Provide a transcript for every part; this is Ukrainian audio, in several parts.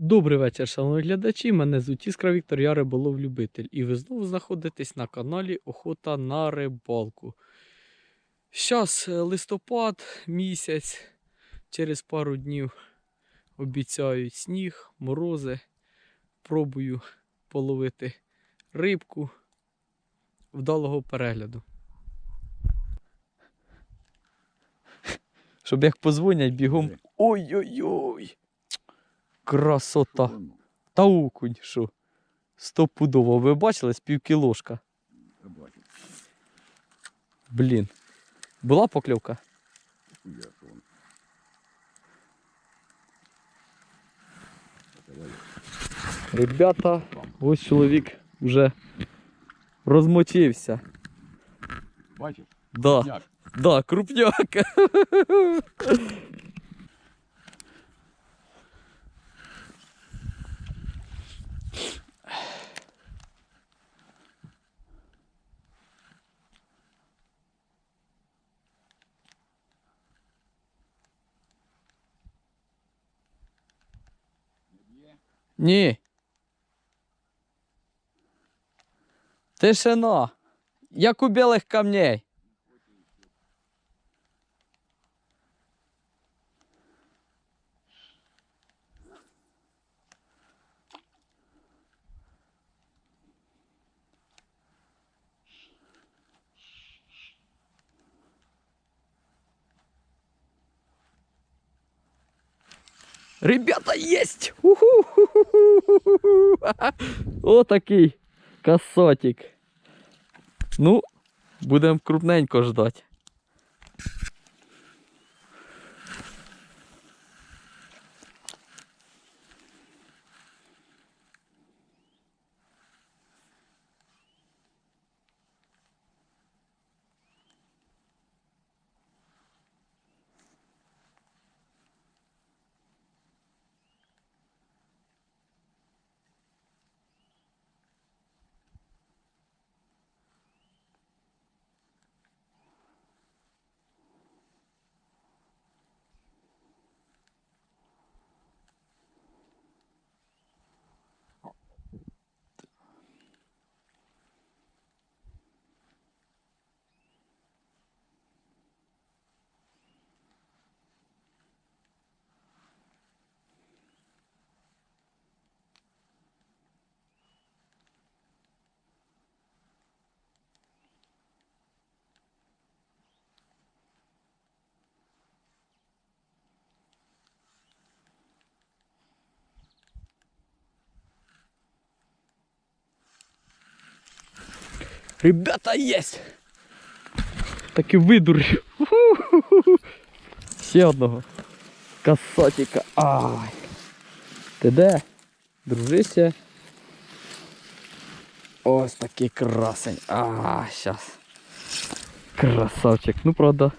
Добрий вечір, шановні глядачі. Мене звуть Іскра Віктор, я риболов-любитель. І ви знову знаходитесь на каналі Охота на рибалку. Зараз листопад місяць, через пару днів обіцяють сніг, морози. Пробую половити рибку. Вдалого перегляду. Щоб як позвонять бігом. Ой-ой-ой! Красота! Та окунь, що? Стопудово. Ви бачили з півкілошка? Блін. Була покльовка? Давай. Ребята, ось чоловік вже розмочився. Бачиш? Да, Няк. да, крупняк. Ні. Тишина. Як у білих камней. Ребята, есть! Уху-ху-ху-ху-ху. Такий касотик. Ну, будемо крупненько ждати. Ребята, есть! Таки видурив. Ще одного. Касатика. Ай. Ти де? Дружися. Ось такий красень. А, щас. Красавчик. Ну, правда,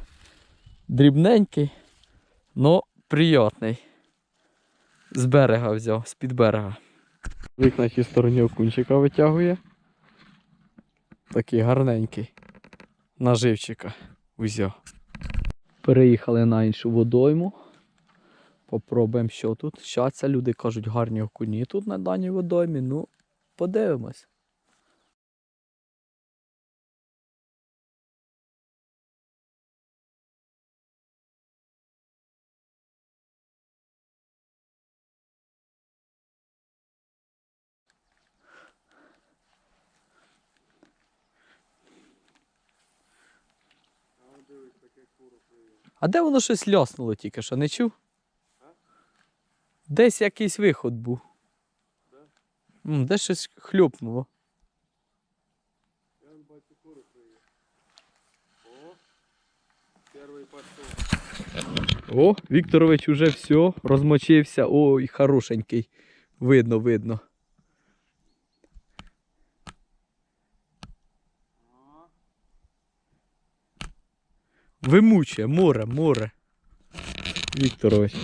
дрібненький, но приятний. З берега взяв, з-під берега. Вік на тій стороні окунчика витягує. Такий гарненький. Наживчика взяв. Переїхали на іншу водойму. Попробуємо, що тут. Щаться, люди кажуть, гарні окуні тут на даній водоймі. Ну, подивимось. А де воно щось ляснуло тільки що, не чув? Десь якийсь виход був. М, Десь щось хльопнуло. Первый пошел. О, Вікторович уже все, розмочився. Ой, хорошенький. Видно, видно. Вимучує море, море. Віктор ось.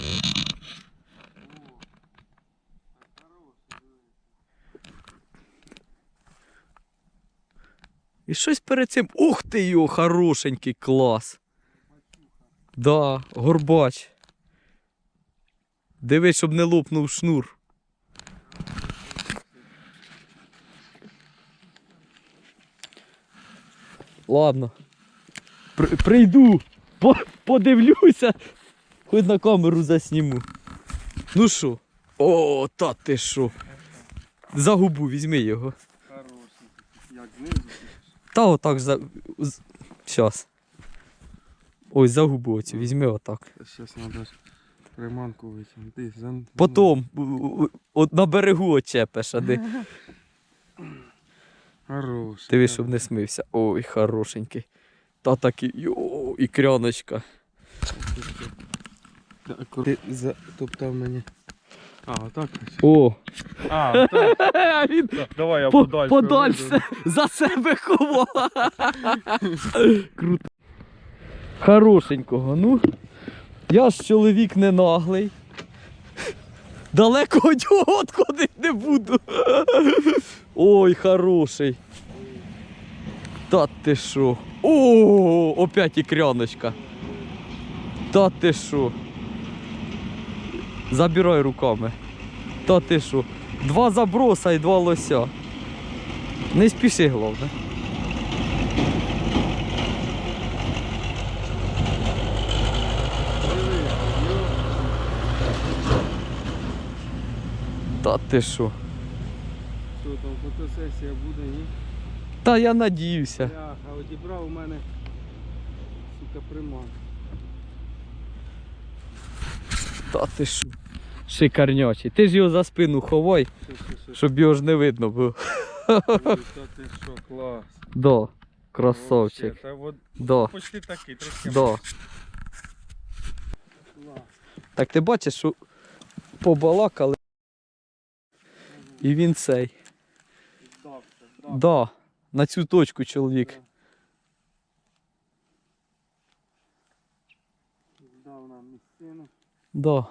І щось перед цим. Ух ти його, хорошенький клас. Да, горбач. Дивись, щоб не лопнув шнур. Ладно. При- прийду, по- подивлюся, хоч на камеру засніму. Ну що? О, та ти що? За губу візьми його. Хороший. Як знизу? Та отак за. Щас. Ось за губу оцю, візьми отак. Зараз треба приманку витягнути. У- от на берегу очепиш, а де. Хороший. Диви, щоб не смився. Ой, хорошенький. Та такий, йо, і кряночка. Ти затоптав мені. А, отак? О, А, так. він Давай я подальше. подальше за себе ховав. Круто. Хорошенького, ну. Я ж чоловік не наглий. Далеко від нього відходити не буду. Ой, хороший. Та ти що? О, опять ікряночка. Та ти що? Забирай руками. Та ти що? Два заброса і два лося. Не спіши, головне. Та ти що? Що там, фотосесія буде, ні? Та я надіюся. Бляха, одібрав у мене, сука, приманку. Та ти що? Шикарнячий. Ти ж його за спину ховай, Що, що, що, щоб його ж не видно було. Ой, Та ти що, клас. Да, красавчик. Вообще, Та от Да, почти такий, трошки да. клас. Так ти бачиш, що побалакали. І він цей. Здався. Да, на цю точку чоловік. Здав нам місцину. Да.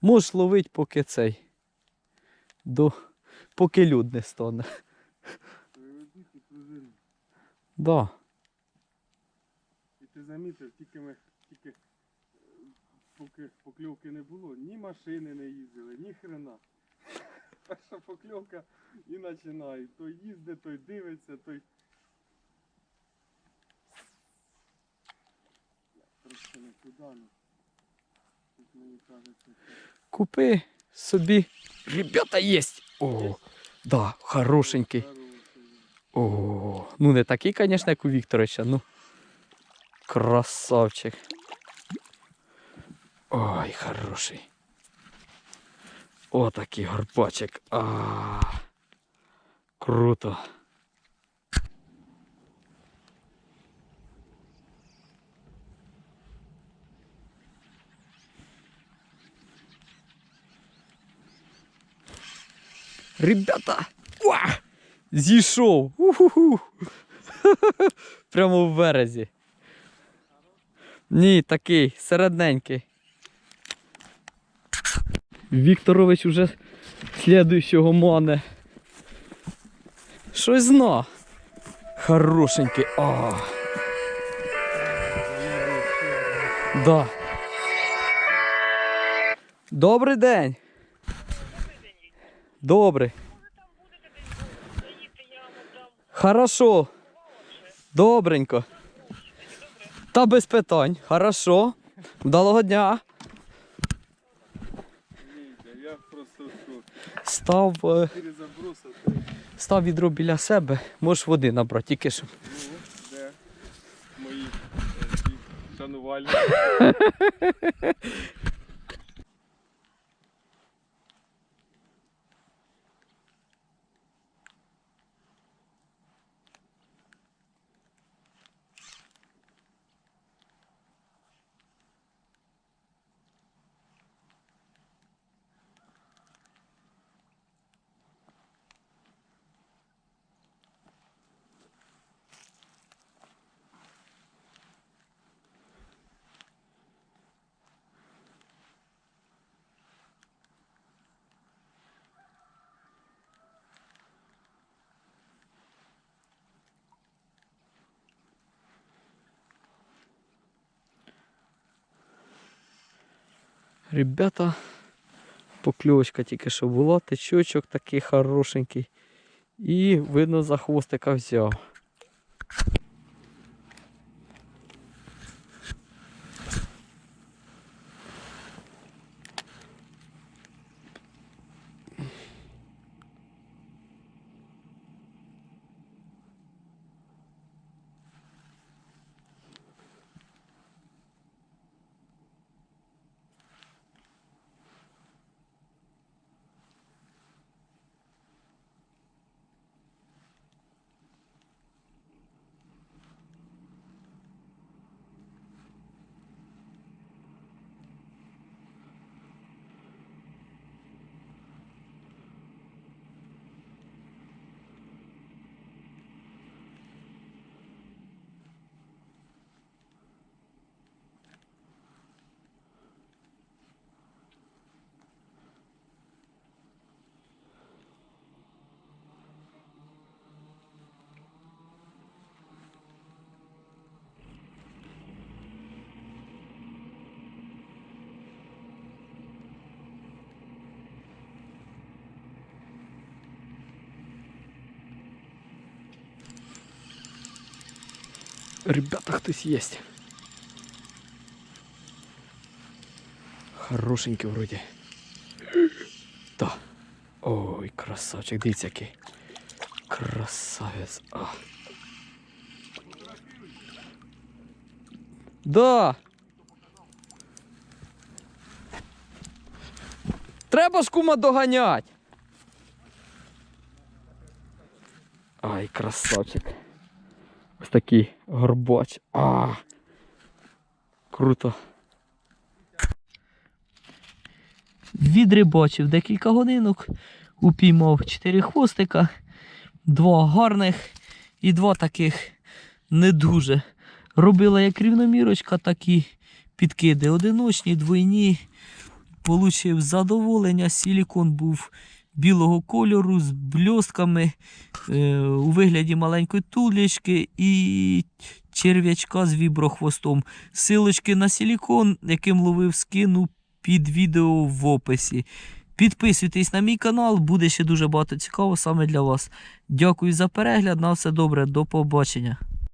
Можеш ловити, поки цей. До... Поки люд не стане. Да. Ти замітив, тільки ми тільки е, поки покльовки не було, ні машини не їздили, ні хрена. Перша покльовка і починає. Той їздить, той дивиться, той. Трошки не туди. Тут мені кажеться, Купи собі. Ребята єсть. О, да, хорошенький. О, ну не такий, звісно, як у Вікторовича, ну. Красавчик. Ой, хороший. О, такий горбачик. А, круто. Ребята! Зійшов. Уху. Прямо в березі. Ні, такий, середненький. Вікторович уже слідуючого мане. Щось зна. Хорошенький. А. Да. Добрий день. Добрий. Хорошо. Добренько. Та без питань. Хорошо. Вдалого дня. Я просто. Став, е, став відро біля себе. Можеш води набрати, тільки щоб. ну, де мої е, Ребята, покльовочка тільки що була, течочок такий хорошенький. І видно за хвостика взяв. Ребята, хтось є. Хорошенький вроді. Да. Ой, красавчик, дивіться який. Красавець. А. Да. Треба ж кума доганять. Ай, красавчик. Такий горбач. А. Круто. Відрибачив декілька годинок, упіймав чотири хвостика, два гарних і два таких не дуже. Робила як рівномірочка, так і підкиди одиночні, двойні. Получив задоволення. Силікон був білого кольору з бльостками е, у вигляді маленької тулечки і черв'ячка з віброхвостом. Силочки на силікон, яким ловив, скину під відео в описі. Підписуйтесь на мій канал, буде ще дуже багато цікавого саме для вас. Дякую за перегляд. На все добре, до побачення.